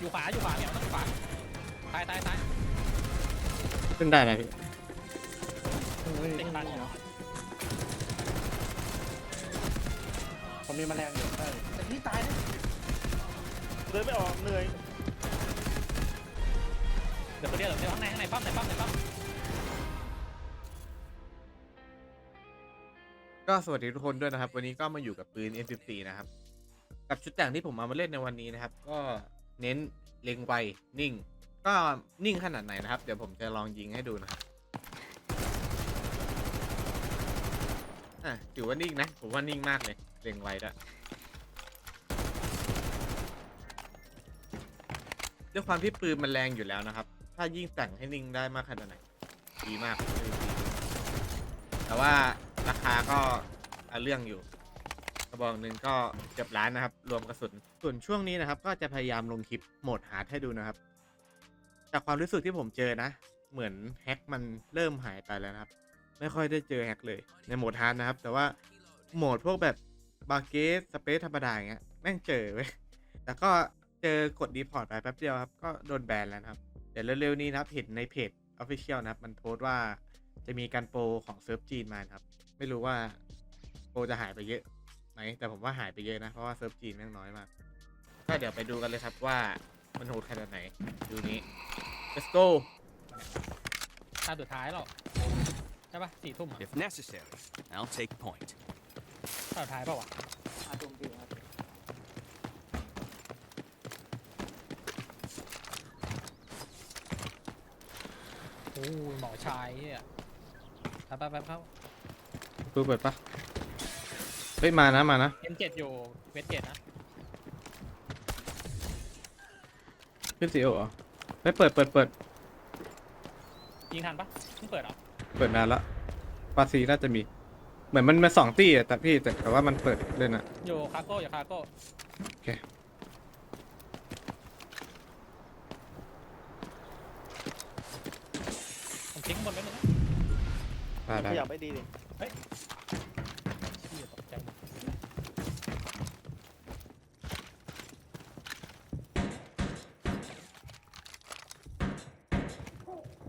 อยู่ขวาอยู่ขวาเหมียวต้องอยู่ขวาตายตายตายขึ้นได้นะพี่เฮ้ยเต็งตันเนาะผมมีแมลงอยู่ใช่แต่นี่ตายนะเดินไม่ออกเหนื่อยเดี๋ยวตัวเดียวเดี๋ยวข้างในข้างในปั๊มในปั๊มในปั๊มก็สวัสดีทุกคนด้วยนะครับ วันนี้ก็มาอยู่กับปืน M14 นะครับ กับชุดแต่งที่ผมเอามาเล่นในวันนี้นะครับ ก็ เน้นเล็งไวนิ่ง ก็นิ่งขนาดไหนนะครับ เดี๋ยวผมจะลองยิงให้ดูนะครับอะถือว่านิ่งนะผมว่านิ่งมากเลยเล็งไวด้วยด้วยความที่ปืนมันแรงอยู่แล้วนะครับ ถ้ายิ่งแต่งให้นิ่งได้มากขนาดไหนดีมากเลยแต่ว่าราคาก็เรื่องอยู่ ระบอกหนึ่งก็เกือบล้านนะครับ รวมกระสุน ส่วนช่วงนี้นะครับ ก็จะพยายามลงคลิปโหมดฮาให้ดูนะครับ จากความรู้สึกที่ผมเจอนะ เหมือนแฮกมันเริ่มหายไปแล้วนะครับ ไม่ค่อยได้เจอแฮกเลยในโหมดฮาร์ดนะครับ แต่ว่าโหมดพวกแบบบาเกสสเปซธรรมดาอย่างเงี้ยแม่งเจอเว้ยแต่ก็เจอกดดีพอร์ตไปแป๊บเดียวครับ ก็โดนแบนแล้วนะครับ เดี๋ยวเร็วๆนี้นะครับเห็นในเพจ Official นะครับ มันโพสต์ว่าจะมีการโปรของเซิร์ฟจีนมาครับ ไม่รู้ว่าโปรจะหายไปเยอะ ไหมแต่ผมว่าหายไปเยอะนะ เพราะว่าเซิร์ฟจีนแม่งน้อยมาก ก็เดี๋ยวไปดูกันเลยครับว่ามันโหดขนาดไหน ดูนี้ let's go ตาสุดท้ายหรอกใช่ปะสี่ทุ่มอะ If necessary, I'll take point. ตาสุดท้ายเปล่าวะอาตุมดีครับโอ้ยหมอชายเฮียไปไปไปเข้า ดูเปิดปะ เฮ้ยมานะมานะเอ็มเจ็ดอยู่เวทเจ็ดนะขึ้นซีโอเหรอไม่เปิดเปิดเปิดยิงทันปะเพิ่งเปิดเหรอเปิดนานละปาซีน่าจะมี เหมือนมันมาสองตี้อะแต่พี่แต่แต่ว่ามันเปิดเลยนะอยู่คาโก้อยู่คาโก้โอเคผมทิ้งบนไว้เลยนะได้ได้ขยับไม่ดีดิพี่ตกใจหมด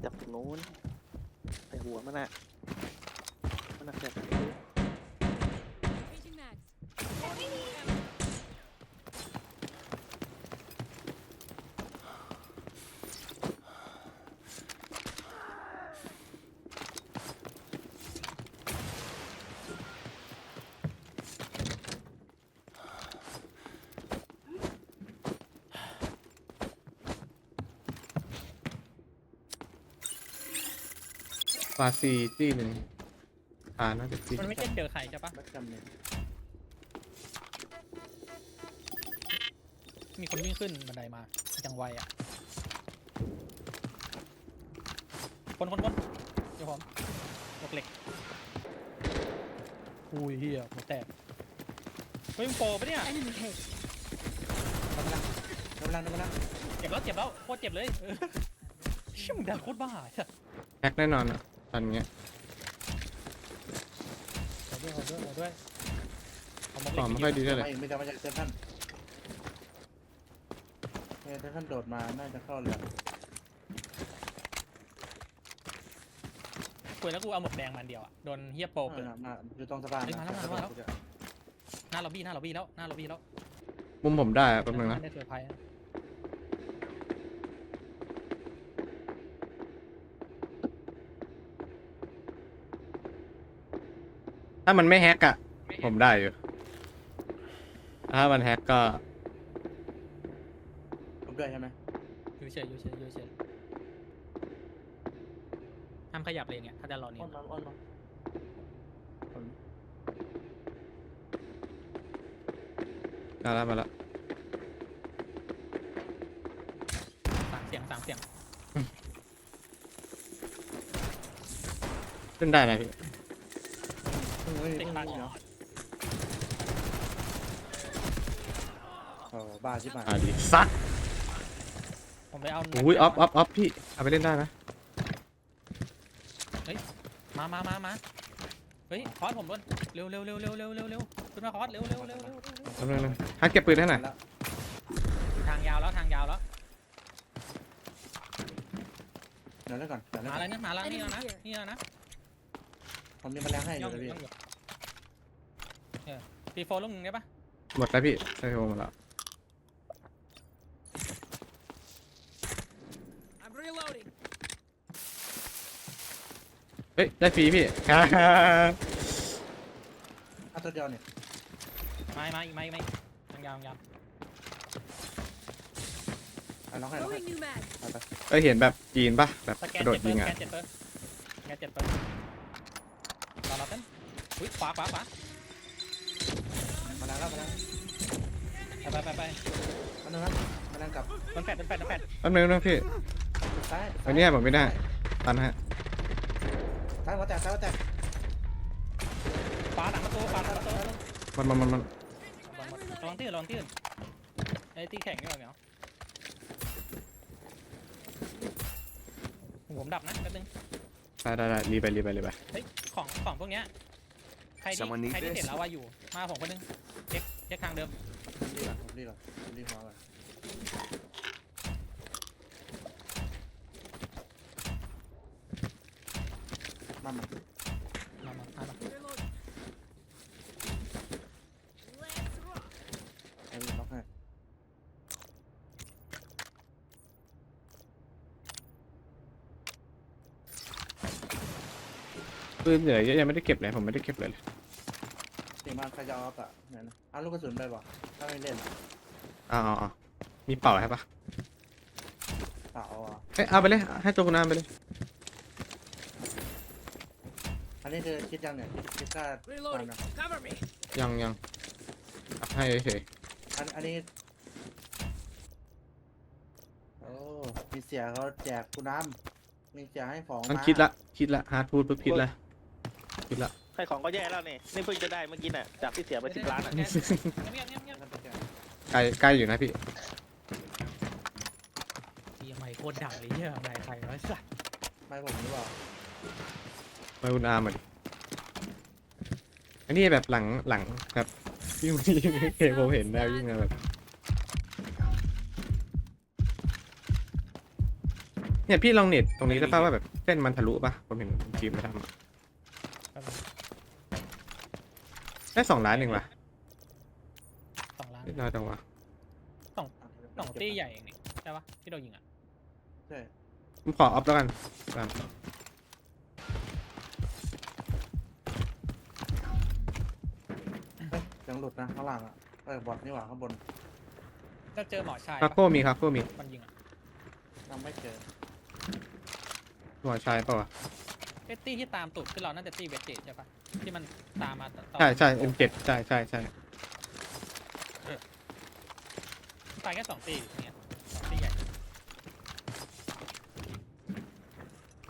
จับตรงนู้นใส่ หัวมันอะมันหนักแบบ Changing mags. ปาซีตี้หนึ่งอ่าน่าจะตี้มันไม่ใช่เจอใครใช่ปะมัดจำเนี่ยมีคนวิ่งขึ้นบันไดมาจังไวอะ คนคนคนเดี๋ยวผมหมวกเหล็กอุ้ยเฮียหัวแตกเฮ้ยมึงโปรปะเนี่ย Enemy hit. กำลังกำลังกำลังเจ็บแล้วเจ็บแล้วโคตรเจ็บเลยเออเชี่ยมึงดังโคตรบ้าใช่แฮกแน่นอนอะ ตอนเงี้ยขอด้วยขอด้วยขอด้วยเอาหมวกเหต่ล็อกไม่ค่อยดีเท่าไหร่ไม่ไม่จะมาจากเซนทันเซนทันโดดมา น่าจะเข้าเลยคุยแล้วกูเอาหมวกแดงมันเดียวอะ โดนเฮียโปรเปิด มาอยู่ตรงสะพานเฮ้ยมาแล้วมาแล้ว หน้าล็อบบี้หน้าล็อบบี้แล้ว หน้าล็อบบี้แล้วมุมผมได้อะแป๊บนึงนะ ได้เซอร์ไพรส์นะ ถ้ามันไม่แฮกอะผมได้อยู่ ถ้ามันแฮกก็ ผมด้วยใช่ไหมอยู่เฉยอยู่เฉยอยู่เฉยห้ามขยับเลยเนี่ยถ้าจะรอเนี่อ้ยอนมาอ้อนมาผมมาแล้วมาแล้วสามเสียงสามเสียง ขึ้นได้นะพี่ ไอนเหรอโอ้บ้าชิบหายอะดิซัดผมไปเอาอุ้ยออฟออฟออฟพี่เอาไปเล่นได้นะมามามามาเฮ้ยคอร์สผมด้วยเร็วเร็วเร็วเร็วเร็วเร็วเร็วขึ้นมาคอเร็วเร็วเร็วเร็วเร็วทำเลยนะฮัทเก็บปืนให้หน่อยแล้วทางยาวแล้วทางยาวแล้วเดี๋ยวแล้วก่อนเดี๋วแล้วมาก่อนแล้วนะมาแล้วนี่แล้วนะนี่แล้วนะผมมีแมลงให้เดี๋ยยู่วเลยพี่เดี๋ย ตีโฟลูกหนึ่งได้ปะหมดแล้วพี่ใช่โหมดแล้ว I'm reloading. เฮ้ย ได้ฟรีพี่เอาตัวเดียวเนี่ยมามาอีกมาอีกมาอีกยังยาวยาวเอาน้องให้น้องให้ Throwing new mag. ไปไปเอ้ยเห็นแบบจีนปะแบบสแกกนระโดดเจ็ดเปอยิร์งสอะแกนเจ็ดเปอร์สแกนเจ็ดเปอร์รอเราเต้นอุ้ยขวาขวาขวา แมลงแล้วแมลงไปไปไปไปอันนึงครับแมลงกลับโดนแปดโดนแปดโดนแปดแป๊บนึงนะพี่ซ้ายอันเนี้ยผมไม่ได้ ตันฮะซ้ายหัวแตกซ้ายหัวแตกขวาหลังประตูขวาหลังประตูมันมันมันมันระวังที่อื่นระวังที่อื่นไอ้ตีแข่งนี่หรอเหมียวผมดับนะแป๊บนึงได้ได้ได้รีบไปรีบไปรีบไปเฮ้ยของของพวกเนี้ยใครที่ Someone need ใครที่ this? เห็นแล้วว่าอยู่มาผมคนนึง เช็คทางเดิมรีบก่อนผมรีบก่อนผมรีบมาก่อนมามามามามามาไอ้ลูกน้องให้ปืนเหลือเยอะยังไม่ได้เก็บเลยผมไม่ได้เก็บเลยสิ่งมันใครจะเอาอะเนี่ยนะ เอาลูกกระสุนไปบ่ถ้าไม่เล่นอะเอ๋อามีเป่าใช่ปะเปล่าเอาอะเอ้ยเอาไปเลยให้ตัวคุณน้ำไปเลยอันนี้คือคิดยังเนี่ยคิดค่าตาม Reloading. นะ Cover me. ยังยังเอาให้เฉยอันอันนี้โอ้มีเสียเขาแจกกูน้ำมีเสียให้ของๆมันมาคิดละคิดละฮาร์ดพูดปุ๊บคิดละคิดละ ใครของก็แย่แล้วนี่ นี่เพิ่งจะได้เมื่อกี้น่ะ จากที่เสียไปสิบล้านอะเงียบเงียบเงียบเงียบใกล้ใกล้อยู่นะพี่เฮียไม่โคตรดังเลยเฮียไม่ใครวะสัสไม่ผมหรือเปล่ามาคุณอาร์มาดิอันนี้แบบหลังหลังแบบยิ่งยิ่งเห็นผมเห็นแล้วยิ่งแบบเนี่ยพี่ลองเน็ตตรงนี้ได้ป่ะว่าแบบเส้นมันทะลุป่ะผมเห็นคลิปมาทำอะ ได้สองล้านหนึ่งว่ะสองล้านนิดน้อยจังวะสองตีใหญ่เองนี่ใช่ปะที่เรายิงอะใช่ผมขอออฟแล้วกันตามเฮ้ยเสียังหลุดนะข้างล่างอะเออบอทนี่หว่าข้างบนเราเจอหมอชายคาปะโก้มีคาโก้มีมันยิงอะยังไม่เจอหมอชายเปล่าวะเอตตี้ที่ตามตูดขึ้นเราน่าจะตีเวทเจตใช่ปะ ที่มันตามมาต่อใช่ใช่ M7 ใช่ใช่ใช่ตายแค่สองตีอย่างเงี้ยสองตีใหญ่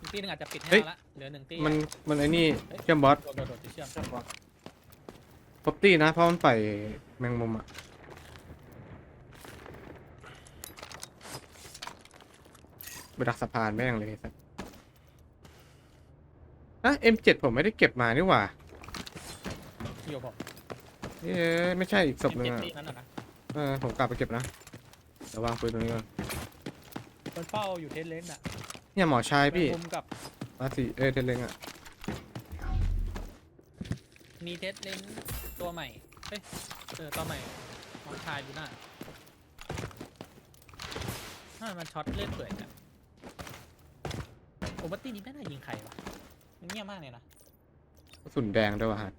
อีกตีหนึงอาจจะปิดให้เราละเหลือหนึ่งตีมันมันไอ้นี่เชื่อมบอสโดดโดดโดดที่เชื่อมเชื่อมบอทครบตี้นะ เพราะมันปล่อยแมงมุมอะไปดักสะพานแม่งเลยสัส อะ M7 ผมไม่ได้เก็บมานี่หว่าอยู่ผมเอ๊ะไม่ใช่อีกศพหนึงเจ็ดอะตีนั้นน่ะนะเออผมกลับไปเก็บนะเดี๋ยววางปืนตรงนี้ก่อนมันเป้าอยู่เทสเลนส์อะเนี่ยหมอชายพี่แมงมุมกับมาสิเออเทนเลงอะมีเทสเลนส์ตัวใหม่เอ้ยเออตัวใหม่มองชายดูหน้าถ้ามันช็อตเลือดเปื่อยกันผมว่าตีนี้ไม่น่ายิงใครวะมัน เงียบมากเลยนะกระสุนแดงด้วยว่ะฮะ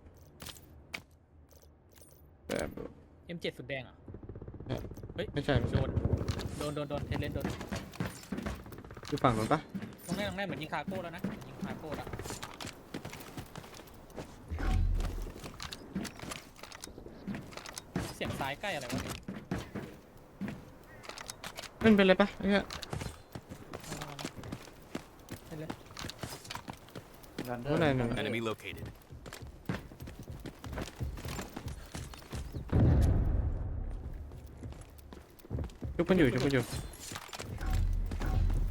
แบบ M7 สุดแดงเหรอะไม่ใช่ไม่โดใช่นโดนโดนโดนเทสเลนส์โดนอยู่ฝั่งนู้นปะตรงแรกตรงแรกเหมือนยิงคาโก้แล้วนะเหมือนยิงคาโก้แล้วเสียงซ้ายใกล้อะไรวะเนี่ย เล่นไปเลยปะไอ้เหี้ย เอามาเห็นเลย รันเดอเมื่อร์ไหร่หนึ่ง Enemy located. ชุบมันอยู่ชุบมันอยู่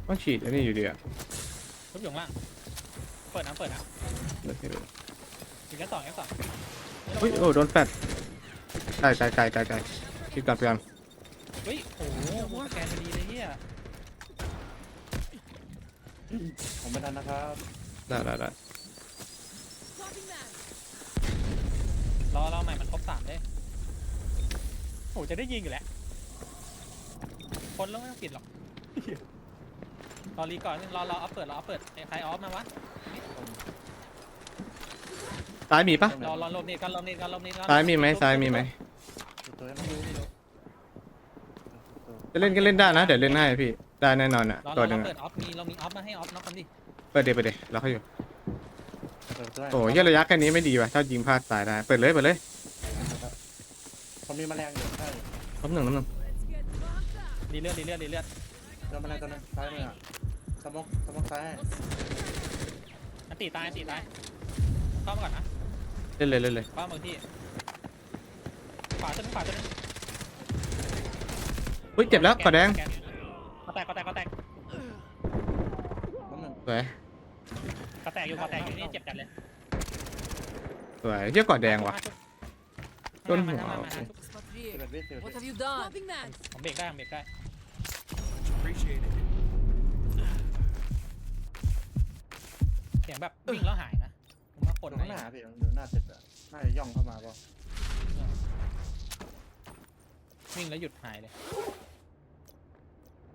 ต้องฉีดอันนี้อยู่ดีอะทุบอยู่ข้างล่าง เปิดนะเปิดนะเดี๋ยวเดี๋ยวอยู่แค่สองแค่สองเฮ้ยโอ้โดนแฟดไกลไกลไกลไกลไกลคิดก่อนเพื่อนเฮ้ยโอ้โหสแกนพอดีเลยเฮียผมไม่ทันนะครับได้ได้ได้ รอรอใหม่มันครบสามได้โอ้จะได้ยิงอยู่แล้ว คนแล้วไม่ต้องปิดหรอกรอรีก่อนรอรอเอาเปิดรอเอาเปิดไอ้ใครออฟมาวะซ้ายมีปะรอรอลมนี่กันลมนี่กันลมนี่กันซ้ายมีไหมซ้ายมีไหมตัวให้ไม่มันรู้ไม่รู้จะเล่นก็เล่นได้นะ เดี๋ยวเล่นให้พี่ ได้แน่นอนอะรอตัวรอหนึ่งเปิอะดออฟมีเรามีออฟมาให้ออฟน็อกกันดิ เปิดเดี๋ยวเปิดเดี๋ยวเราเขาอยู่ เปิดตัวให้โอ้ยเหี้ยระยะแค่นี้ไม่ดีว่ะถ้ายิงพลาดตายได้เปิดเลยเปิดเลยผมมีแมลงอยู่ใช่น้ำหนึ่งน้ำหนึ่งดีเลือดดีเลือดดีเลือดเจอแมลงตัวหนึงซ้ายมืออะสมองสมองซ้ายอันตีตายอันตีตายเข้ามาก่อนนะเล่นเลยเล่นเลยเข้ามาที่ขวาตัวนึงขวาตัวนึงอุ้ยเจ็บแล้วขอแดงก็แตกก็แตกก็แตกน้ำหนึ่งสวย ก็แตกอยู่ก็แตกอยู่นี่เจ็บจัดเลยสวยเหี้ยกอดแดงว่ะต้นหัว มามามาสิบเอ็ดวิสิบเอ็ด What วิ have you done? ผมเบรกได้ผมเบรกได้ Appreciate it. เสียงแบบวิ่งแล้วหายนะผมว่าคนข้างหนะน้าพี่เดี๋ยวหน้าเสร็จอะน่าจะย่องเข้ามาเปล่าวิ่งแล้วหยุดหายเลย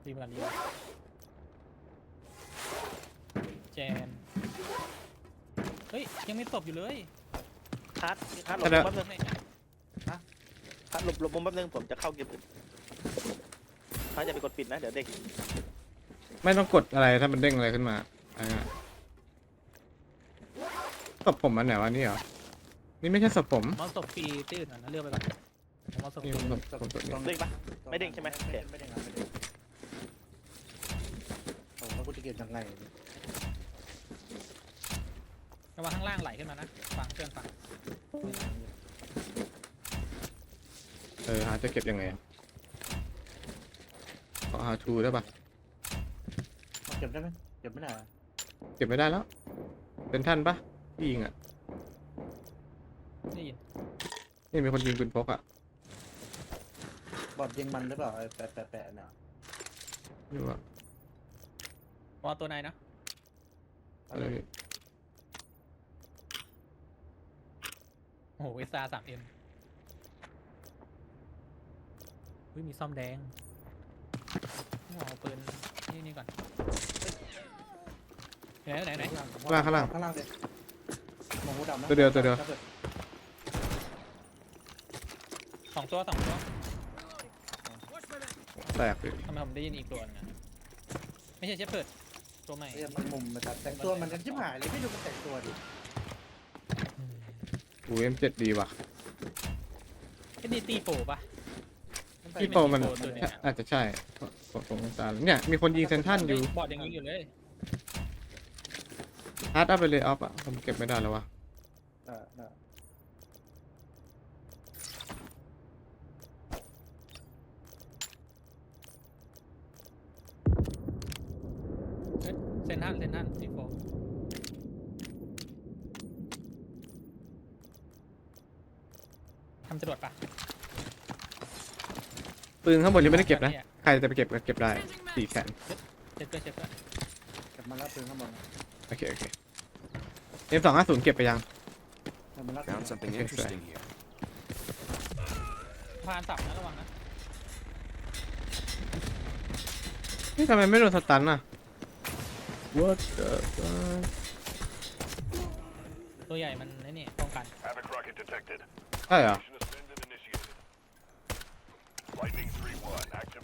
รีบมารีบ เจน เฮ้ย ยังไม่ตบอยู่เลยคัดคัดหลบได้มุมแป๊บนึงคัดหลบหลบมุมแป๊บนึงผมจะเข้าเกมอื่นคัดอย่าไปกดปิดนะเดี๋ยวเด็กไม่ต้องกดอะไรถ้ามันเด้งอะไรขึ้นมาอันนั้นอะศพผมอันไหนวะนี่เหรอ นี่ไม่ใช่ศพผม มอสตบฟรีตื้นนะเลือกไปก่อนผมมอสตบฟนี่รีศพผมศพนี้เด้งปะ ไม่เด้งใช่ไหม ไม่เด้งไม่เด้งครับไม่เด้งโอ้แล้วกูจะเก็บยังไงเนี่ย ระวังข้างล่างไหลขึ้นมานะฟังเพื่อนฟังเออหาจะเก็บยังไงอะขอหาทูได้ปะเก็บได้ไหมเก็บไม่ได้อะเก็บไม่ได้แล้วเป็นท่านปะที่ยิงอะได้ยินนี่มีคนยิงปืนพกอะบอดยิงมันหรือเปล่าไอ้แปะแปะแปะเนี่ยนี่ว่าวอลตัวไหนนะอะไรพี่ โอ้โหเอสอาสามเอ็มอุ้ยมีซ่อมแดงเอาปืนนี่นี่ก่อนเฮ้ยไหนไหนไหนข้างล่างข้างล่างข้างล่างสิมองหูดำนะตัวเดียวตัวเดียว สองตัวสองตัวแตกเลยทำไมผมได้ยินอีกตัวหนึงอะไม่ใช่เชฟเปิดตัวใหม่เรียกมันมุมนะครับแต่งตัวมันกันชิบหายเลยไม่ดูมันแต่งตัวดิ อูเอ็มเจ็ดดีว่ะไอ้ดีตีโปปะพี่โปมันตัวเนี้ยอาจจะใช่ผมสงสารเนี่ยมีคนยิงเซนทันอยู่บอดยังยิงอยู่เลยฮาร์ดอัพไปเลยออฟอะผมเก็บไม่ได้แล้ววะ เออเออ เซนทันเซนทันตีโปทำจรวดปะ ปื นข้างบนยังไม่ได้เก็บนะ ใครจะไปเก็บก็เก็บได้สี่แสนเช็ดเพื่อนเช็ดเพื่อนเก็บมาแล้วปืนข้างบนนะโอเคโอเคเอ็มสองห้าศูนย์เก็บไปยังเก็บมาแล้ว Found something Okay, interesting here. พานสับนะระวังนะนี่ทำไมไม่โดนสตันอะ What the fuck ตัวใหญ่มันไอ้นี่ป้องกัน Havoc rocket detected. ใช่เหรอ Mission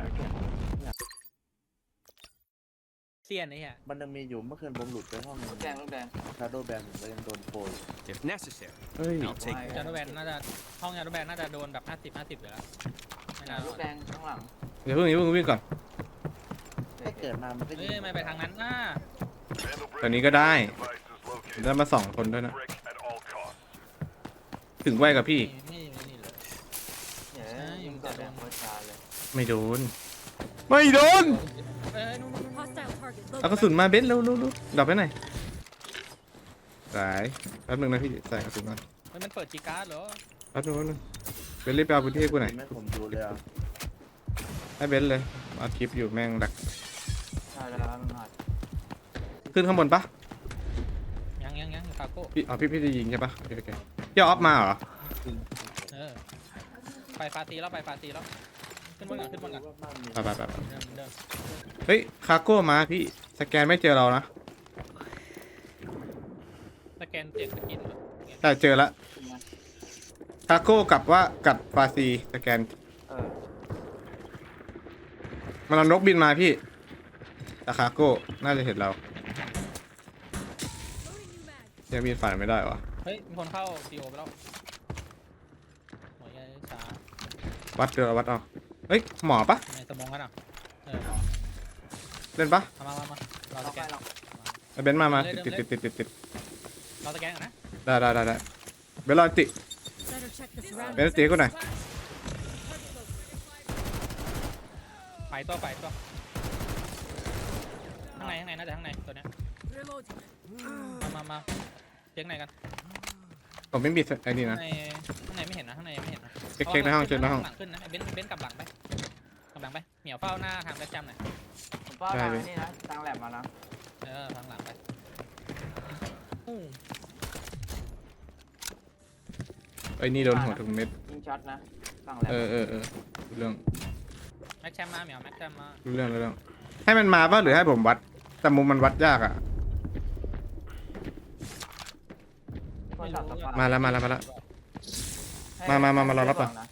Launching flares. Disengage now. Good job. Sending in ground troops. The egg in the basket. Welcome back. เซียนไอ้เหี้ยมันยังมีอยู่เมื่อคืนผมหลุดไปห้องแดงลูกแดงชาโดว์แบนผมก็ยังโดนโปรย If necessary, เฮ้ย I'll take จา point. รุแบนน่าจะห้องจารุแบนน่าจะโดนแบบ50 50อยู่แล้วไม่น่ารลูอกดแดงข้างหลังเดี๋ยวเพิ่งอย่าเพิ่งวิ่งก่อนใกเกิดมามันก็เฮ้ยไม่ไปทางนั้นนะ Vandal ตอน break นี้ก็ได้ devices located. ได้มาสองคนด้วยนะ Brick at all costs. ถึงไวกับพี่นี่นี่นี่เลย เนี่ย ใช่ ยิงกดแบบโคตรช้าเลย ไม่โดน ไม่โดนเอ้ยนู่นนู่นนู่น Hostile target เอากระ located. สุนมาเบนซ์เร็วเร็วเร็วดับไปหน่อยสายแป๊บนึงนะพี่ใส่กระสุนก่อนเฮ้ยมันเปิดจีการ์ดเหรอแป๊บนึงแป๊บนึงเบนซ์รีบไปเอาพื้นที่ให้กูหน่อยไม่ผมดูเลยอะให้เบนซ์เลยเอาคลิปอยู่แม่งดักใช่แล้วมันหัดขึ้นข้างบนปะยังยังยังคาโก้พี่อ๋อพี่พี่จะยิงใช่ปะโอเคโอเคพี่เอาออฟมาเหรอเออไปฟาตีแล้วไปฟาตีแล้ว ขึ้นบนก่อนขึ้นบนก่อนว่าบ้านมีไปไปไปไปเดิมเดิมเฮ้ยคาโก้มาพี่สแกนไม่เจอเรานะสแกนเจ็ดสกินเหรอแต่เจอละคาโก้กับว่ากับฟาซีสแกนเออมันเอานกบินมาพี่แต่คาโก้น่าจะเห็นเรา Loading new mag. ยังบินฝ่านไม่ได้วะเฮ้ยมีคนเข้าซีโอไปแล้วหัวใหญ่ช้าวัดเดือวัดเอา เฮ้ยหมอปะในสมองกันอะเออเล่นปะเอามามามาเราเราสแกไปนเราเอาเบนซ์มามาเล่นติดเล่ติดนติดติดติดเราสแกนกันนะได้ได้ได้ได้เบนซ์รอติ Better check the เบน surroundings. ซ์ตีกูหน่อยไปตัวไปตัวข้างในข้างในน่าจะข้างในตัวเนี้ย Reloading. มามามาเช็คไหนกันผมไม่มีไอ้นี่ข้านะงในข้างในไม่เห็นนะข้างในยังไม่เห็นนะเช็คเช็คในห้องเช็คในห้องหลังขึ้นนะไอ้เบนซ์เบนซ์กลับหลังไปกลับ หลังไปเหมียวเฝ้าหน้าทางประจำหน่อยผมป้าได้ทางเลยนี่นะทางแลบมานะเออทางหลังไปอู้ไอ้นี่โดนหัวทุกเม็ด ยิงช็อตนะทางแลบเออเออเออรู้เรื่องแม็กแชมมาเหมียวแม็กแชมมารู้เรื่องรู้เรื่อง ให้มันมาป่ะหรือให้ผมวัด แต่มุมมันวัดยากอะ คนตัดสะพานมาแล้วมาแล้วมาแล้ว ให้มามามามาเรารับก่อนให้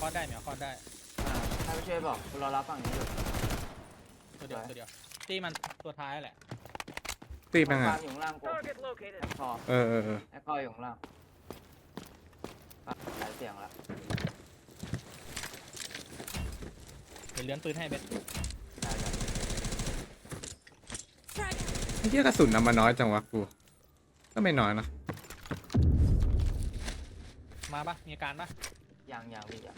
คอดได้เหมียวคอดได้อ่าให้ไป ช่วยบอกรอรับฝั่งนี้อยู่ตัวเดียวตัวเดียวตีมันตัวท้ายแหละตีแม่งฟาอะร์มอยู่ข้างล่างกูแอคคอเออเออเออแอคคออยู่ข้างล่างอะหลายเสียงละเดี๋ยวเลื้อนปืนให้เบนซ์ได้ได้ Frag. ไอ้เหี้ยกระสุนนำมาน้อยจังวะกู ก็ไม่น้อยนะมาปะมีอาการปะยังยังพี่ยัง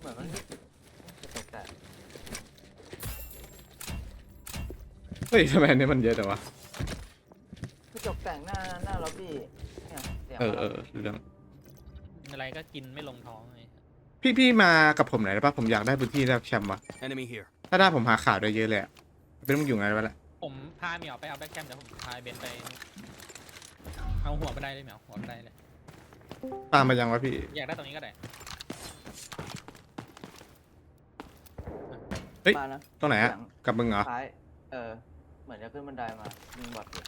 เหมือนมันจะตกแต่เฮ้ยทำไมอันนี้มันเยอะจังวะกระจกแต่งหน้าหน้าล็อบบี้เนี่ยเสียงเออเออรู้เรื่องอะไรก็กินไม่ลงท้องเลยพี่พี่มากับผมหน่อยได้ปะผมอยากได้พื้นที่แลกแชมป์วะ Enemy here. ถ้าได้ผมหาข่าวได้เยอะเลยอะเป็นมึงอยู่ไงวะล่ะผมพาเหมียวไปเอาแบ็คแคมเดี๋ยวผมพาเบนซ์ไป เอาหัวบันไดเลยเหมียวหัวบันไดเลย ตามมายังวะพี่ อยากได้ตรงนี้ก็ได้ เฮ้ย มานะตรงไหนอะเสียงกับมึงเหรอซ้ายเออเหมือนจะขึ้นบันไดมายิงบอดอยู่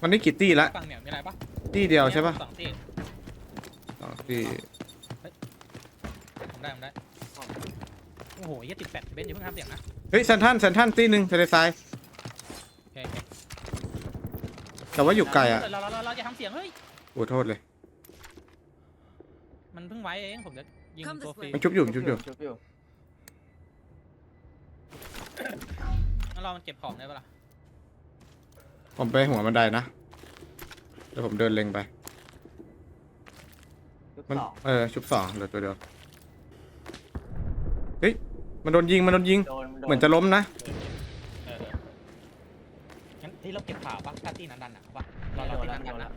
วันนี้กี่ตี้ละฟังเหมียวมีอะไรปะตี้เดียวใช่ปะสองที่อ๋อตี้ผมได้ผมได้โอ้โหยี่ติดแปดเบนซ์อย่าเพิ่งทำเสียงนะเฮ้ยเซนทันเซนทันตี้หนึ่งทะเลทรายโอเคโอเคแต่ว่าอยู่ไกลอะเราเราเราเราจะทำเสียงเฮ้ยโอ้โทษเลย มันเพิ่งไว้เองผมจะยิง Come ตัว this ฟรี way. มันชุบอยู่มันชุบอยู่ชุบอยู่ รามันเก็บของได้ปะล่ะผมไปหัวบันไดนะเดี๋ยวผมเดินเล็งไปชุบมันสองเออชุบสองเหลือตัวเดียวเฮ้ยมันโดนยิงมันโดนยิง โดนโดนเหมือนจะล้มนะเออเอองั้นที่เราเก็บข่าวปะถ้าตีนั้นดันอะเอาปะเราเราโดตีนแล้นั้วนโดดันนนะแล้ว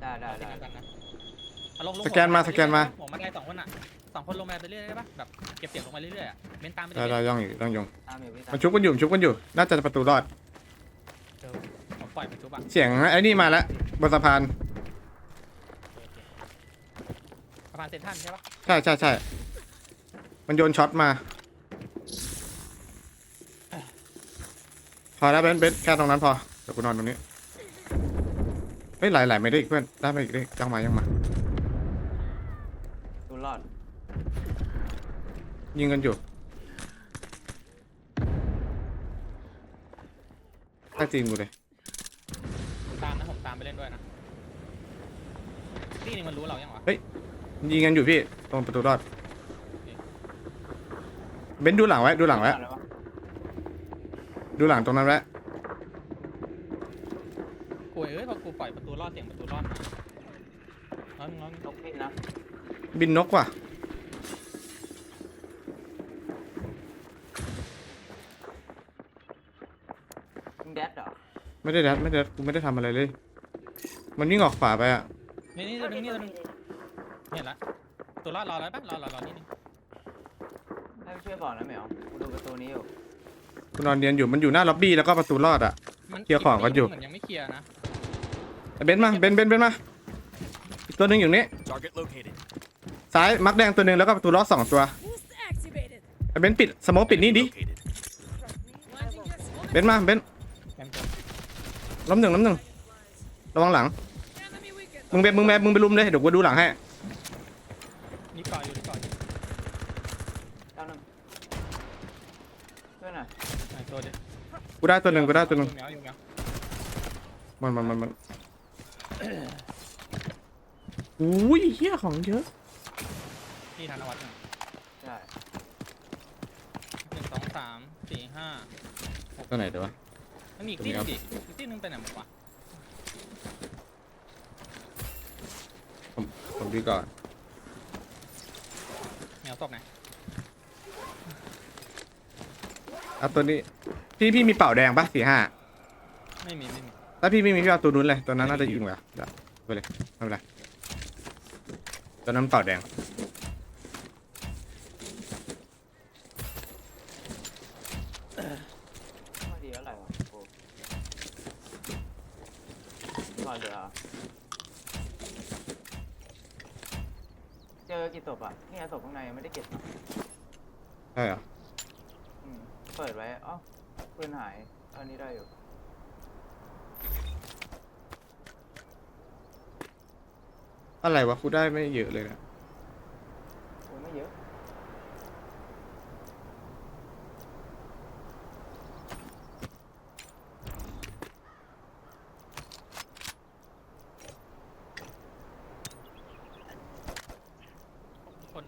ได้ได้เราตีได้นั้นดันนะเอาลงลงสแกนมาสแกนมา หัวมันไล่สองคนอะ สองคนลงมาไปเรื่อยๆได้ปะแบบเก็บเสียงลงมาเรื่อยๆอะเบนซ์ตามไปได้เรื่ได้อยย่องอยู่ย่องยงตามอยู่พี่ตามมันชุบกันอยู่มันชุบกันอยู่ น่าจะประตูรอด ๆเออผมปล่อยมันชุบอะเสียงไอ้นี่มาแล้วบนสะพานโอเคสะพานเซนทรันใช่ปะใช่ใช่ใช่ มันโยนช็อตมา พอแล้วเบนซ์เบนซ์แค่ตรงนั้นพอ เดี๋ยวกูนอนตรงนี้ เฮ้ยไหลไหลไม่ได้อีกเพื่อนได้ไม่อีกได้ยังมายังมา ดูรอด ยิงกันอยู่ใต้ตีนกูเลยผมตามนะผมตามไปเล่นด้วยนะที่นี่มันรู้เรายังวะยิงกันอยู่พี่ตรงประตูรอดเบนซ์ดูหลังไว้ดูหลังไว้อะไรวะดูหลังตรงนั้นไว้กูเอ้ยพอกูปล่อยประตูรอดเสียงประตูรอดมางั้นงั้นนกพิษนะบินนกว่ะ มึงแดดเหรอ ไม่ได้ดัดไม่ได้ดัดกูไม่ได้ทำอะไรเลย มันวิ่งออกขวาไปอะ นี่นี่ตัวนึงนี่ตัวนึงเห็นละตัวรอดรอแล้วปะรอรอรอนิดนึงให้ช่วยบอกนะเหมียวกูดูประตูนี้อยู่กูนอนเรียนอยู่มันอยู่หน้าล็อบบี้แล้วก็ประตูรอดอะมันเคลียร์ของกันอยู่ เหมือนยังไม่เคลียร์นะไอ้เบนซ์มาเบนซ์เบนซ์เบนซ์มาอีกตัวหนึ่งอยู่นี่ Target located. ซ้ายมักแดงตัวหนึ่งแล้วก็ประตูรอดสองตัว Boost activated. ไอ้เบนซ์ปิดสโมกปิดนี่ดิ Located. Planting your smoke. เบนซ์มาเบนซ์แกมเจอ ล้มหนึ่งล้มหนึ่งระวังหลัง Enemy weakened. มึงเบนมึงแบมึงไปลุมเลยเดี๋ยวกูดูหลังให้นี่ก่อนอยู่นี่ก่อนอยู่เจ้าหนึ่งช่วยหน่อยไหนตัวเดียวกูได้ตัวหนึ่งกูได้ตัวหนึ่งอยู่แมวอยู่แมวมันมันมันมันอุ้ยเฮียของเยอะนี่ธนวัฒน์หนึ่งใช่ หนึ่งสองสามสี่ห้า ตัวไหนเดี๋ยววะ มันมีอีกที่หนึงดิอีกที่หนึงไปไหนหมดวะผมดีก่อน แมวตกไหนเอาตัวนี้ พี่พี่มีเป่าแดงปะสี่ห้าไม่มีไม่มีถ้าพี่ไม่มีพี่เอาตัวนู้นเลย ตัวนั้นน่าจะยิงกว่าเดี๋ยวไปเลยไม่เป็นไรตัวนั้นเป่าแดง ไม่ดีเท่าไหร่วะกู ก่อนเหลือเจอกี่ศพอะนี่ศพข้างในยังไม่ได้เก็บนะใช่เหรออืมเปิดไว้อ๋อปืนหายอันนี้ได้อยู่ อะไรวะกูได้ไม่เยอะเลยนะโอ้ไม่เยอะ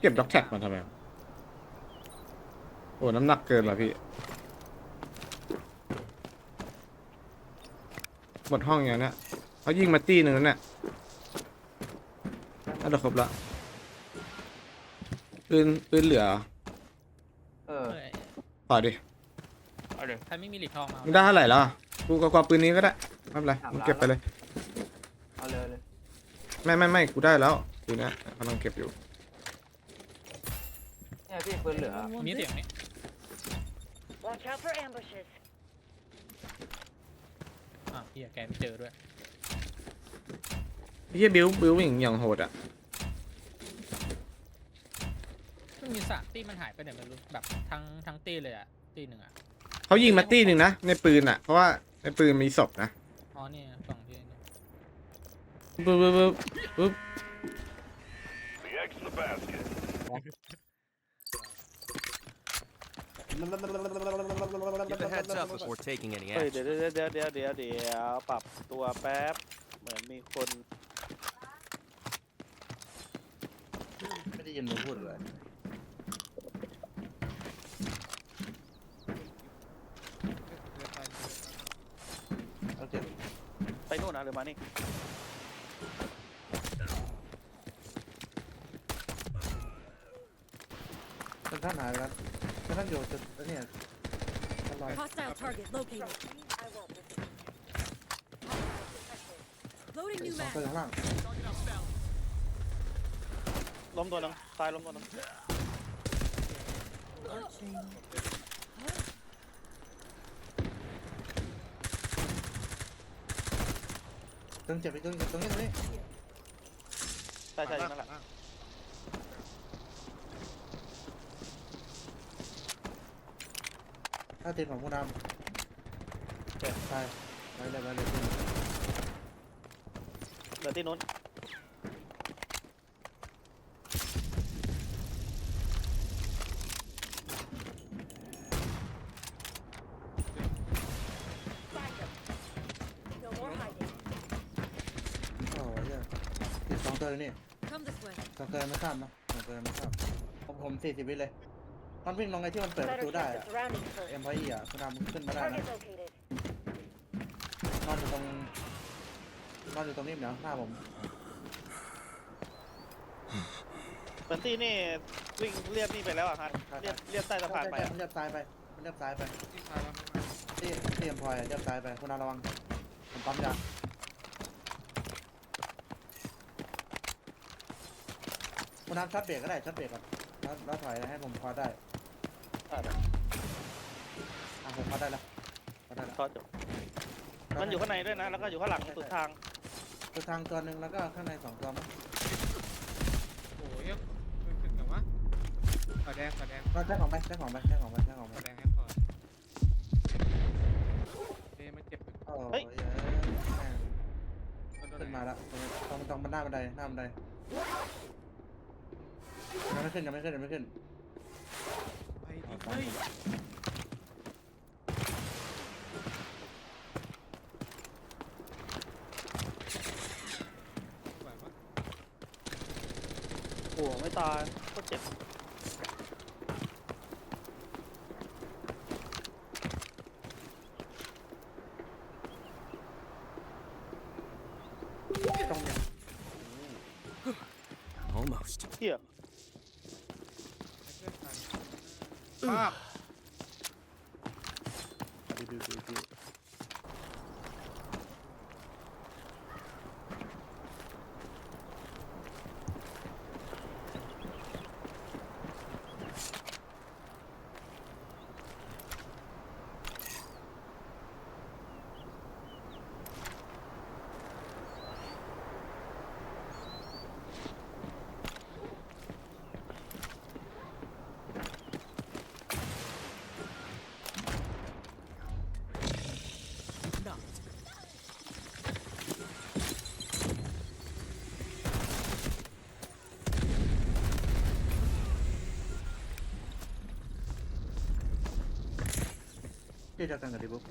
เก็บด็อกแท็กมาทำไมวะโอ้ น้ำหนักเกินว่ะพี่ หมดห้องอย่างเนี้ยเขายิงมาตีหนึ่งแล้วเนี่ยน่าจะครบละปืนปืนเหลือเหรอเออเอ้ยขอดิเอาเลยใครไม่มีหลีกทองมามึงได้เท่าไหร่แล้วอะกูก็กว่าปืนนี้ก็ได้ไม่เป็นไรมึงเก็บไปเลย เอาเลยเลย ไม่ไม่ไม่กูได้แล้วปืนเนี้ยกำลังเก็บอยู่เนี่ย พี่ปืนเหลือมีเสียงนี่ Watch out for ambushes. อะพี่แกไม่เจอด้วยไอ้เฮียบิวบิวอย่างอย่างโหดอะมันมีสามตีมันหายไปไหนไม่รู้แบบทั้งทั้งตีเลยอะตีหนึ่งอะเขายิงมาตีหนึ่งนะในปืนอะ เพราะว่าในปืนมีศพนะอ๋อนี่ฝั่งที่นี่ปึ๊บปึ๊บปึ๊บปึ๊บ The egg's in the basket. Give a heads up before taking any เฮ้ย action. เดี๋ยวเดี๋ยวเดี๋ยวเดี๋ยวเดี๋ยวเดี๋ยวปรับตัวแป๊บ เหมือนมีคน ไม่ได้ยินมึงพูดเลย โอเค ไปโน่นนะหรือมานี่เป็นท่านหายแล้วเป็น ท่านอยู่จุดเนี่ยตลอด Hostile target located. Loading ไอ้ new สอง mag. ตัวข้างล่างล้มตัวหนึงซ้ายล้มตัวหนึงตึงเจ็บไปตึงตรงนี้ตรงนี้ใช่ใช่อยู่นั่นแหละ ถ้าตีนของผู้นำเจ็บไปไปเลยไปเลยเหลือที่นู้น No more hiding. โอ้ยเนี่ยตีสองตัวเลยนี่ Come this way. สองตัวยังไม่ข้ามนะสองตัวยังไม่ข้ามผมผมสี่สิบวิเลย มันวิ่งลงไอ้ที่มันเปิดประ Better ตูได้ check the อะ surroundings เอ็ม first. พอยอะคุณดำขึ้นมาได้นะ Target located. นอนอยู่ตรงนอนอยู่ตรงนี้เดี๋ยวหน้าผมเหมือนที่นี่วิ่งเรียบนี่ไปแล้วอะฮะเรียบเรียบใต้สะพานไปใช่อะๆมันเรียบซ้ายไปมันเรียบซ้ายไปที่พาเราไม่มาที่ที่เอ็มพอยเรียบซ้ายไปคุณดำระวังผมปั๊มยาคุณดำชัดเบรกก็ได้ชัดเบรกก่อนแล้วแล้วถอยให้ผมพอได้ อะผมพอได้แล้วพอได้แล้วก็จบมันอยู่ข้างในด้วยนะ แล้วก็อยู่ข้างหลังสุดทางคือทางตัวหนึ่งแล้วก็ข้างในสองตัวมั้งโอ้ยยังมันถึงกับวะขอแดงขอแดงก็แจ้งของไปแจ้งของไปแจ้งของไปแจ้งของขไปอแดงให้พอเอ้ยมันเจ็บอยู่โอ้เฮ้ยยแม่งมันโดนขึ้นไหนมาแล้วตรงตรงตรงบันไดบันไดหน้าบันไดยังไม่ขึ้นยังไม่ขึ้นยังไม่ขึ้นไปดิ เฮ้ยไหวปะโอ้โหไม่ตายก็เจ็บ ตรงเนี้ย Almost. เที่ย ให้เพื่อนทันมาก ดูดูดูดู ที่เดียวกันกับดิบุ๊ก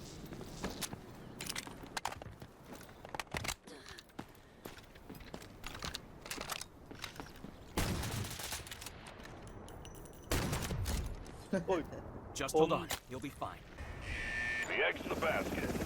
โอ้ย Just Oh hold my. on. You'll be fine. The egg's in the basket.